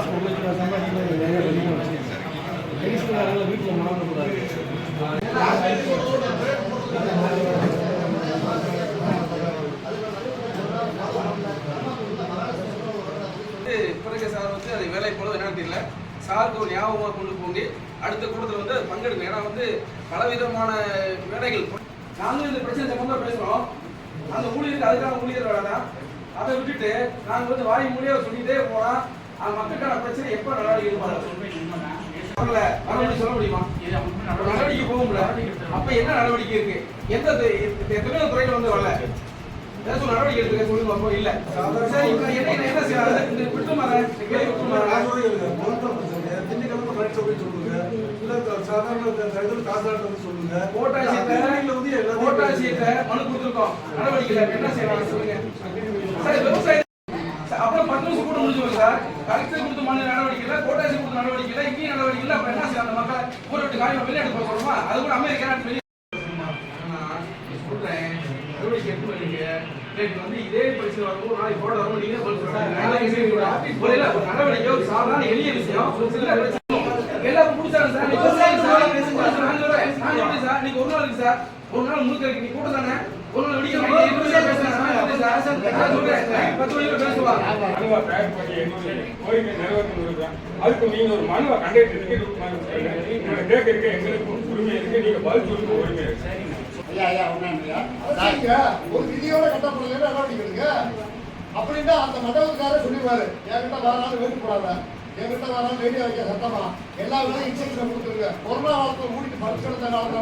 காசு ஒரு லட்சம் சம்பாதிக்கிறது நிறைய அதிகமாக வச்சுருக்கேன் கைஸ்காரங்கள வீட்டில் மாறக்கூடாது பிறகு சார் வந்து அது வேலை போல என்னன்னு தெரியல. சாருக்கு ஒரு ஞாபகமாக கொண்டு போய் அடுத்த கூட்டத்தில் வந்து பங்கெடுக்கும். ஏன்னா வந்து பலவிதமான வேலைகள். நாங்களும் இந்த பிரச்சனை சம்பந்தமாக பேசுகிறோம் அந்த ஊழியருக்கு அதுக்கான ஊழியர் தான் அதை விட்டுட்டு நாங்கள் வந்து வாய் மூலியாக சொல்லிகிட்டே போனால் மக்களுக்கான பிரச்சனை எப்போ நடவடிக்கை எடுப்பாங்க வரல வரல சொல்ல முடியுமா? அப்ப நடவடிக்கை போகும்ல. அப்ப என்ன நடவடிக்கை இருக்கு? எந்த து- எத்தனையோ துறையில வந்து வரல. ஏதாச்சும் நடவடிக்கை எடுத்துக்க சொல்லுங்க அப்போ இல்ல. சரி இப்ப என்ன என்ன என்ன செய்யறாங்க இந்த விட்டு மாற சொல்லுங்க விட்டு மாற கோட்டாட்சியத்தை கோட்டாட்சியத்தை மனு கொடுத்துருக்கோம். நடவடிக்கை இல்லை. என்ன செய்யலாம் சொல்லுங்க. சார் விவசாய சார், அப்புறம் பத்து நிமிஷம் கூட முடிஞ்சுங்க சார் கலெக்டர் கொடுத்த மனு நடவடிக்கை இல்லை கோட்டாட்சி கொடுத்த நடவடிக்கை நடவடிக்கை இல்லை அப்ப என்ன செய்யலாம்? அந்த மக்களை ஊரை விட்டு காரியமா வெளியே போக சொல்லுமா அது கூட அமெரிக்கா நாட்டு வெளியே நான் சொல்றேன் நடவடிக்கை எடுத்து வைங்க வந்து இதே பரிசு வரும்போது நாளைக்கு போட வரும் நீங்களே பதில் சொல்லுங்க நடவடிக்கை ஒரு சாதாரண எளிய விஷயம் ஒரு சில பிரச்சனை எல்லாரும் முடிச்சாங்க சார் நீங்க பேசுங்க சார் நான் சொல்றேன் நான் சொல்றேன் சார் நீங்க ஒரு நாள் இருக்கு சார் ஒரு நாள் முழுக்க இருக்கு நீ கூட தானே ஒரு நாள் விடிய அதுக்கு நீங்க ஒரு மனுவை எங்களுக்கு உரிமை இருக்கு நீங்க பதில் சொல்லுங்க உரிமை ஒரு விதியோட கட்டப்படுறது நடவடிக்கை எடுங்க அப்படின்னா அந்த மண்டபத்துக்காரர் சொல்லிடுவாரு என்கிட்ட வராது வேண்டு போடாத என்கிட்ட வராது வேண்டிய வைக்க சத்தமா எல்லா வேலையும் இன்செக்ஷன் கொடுத்துருங்க கொரோனா காலத்துல மூடிட்டு பரிசு நாள்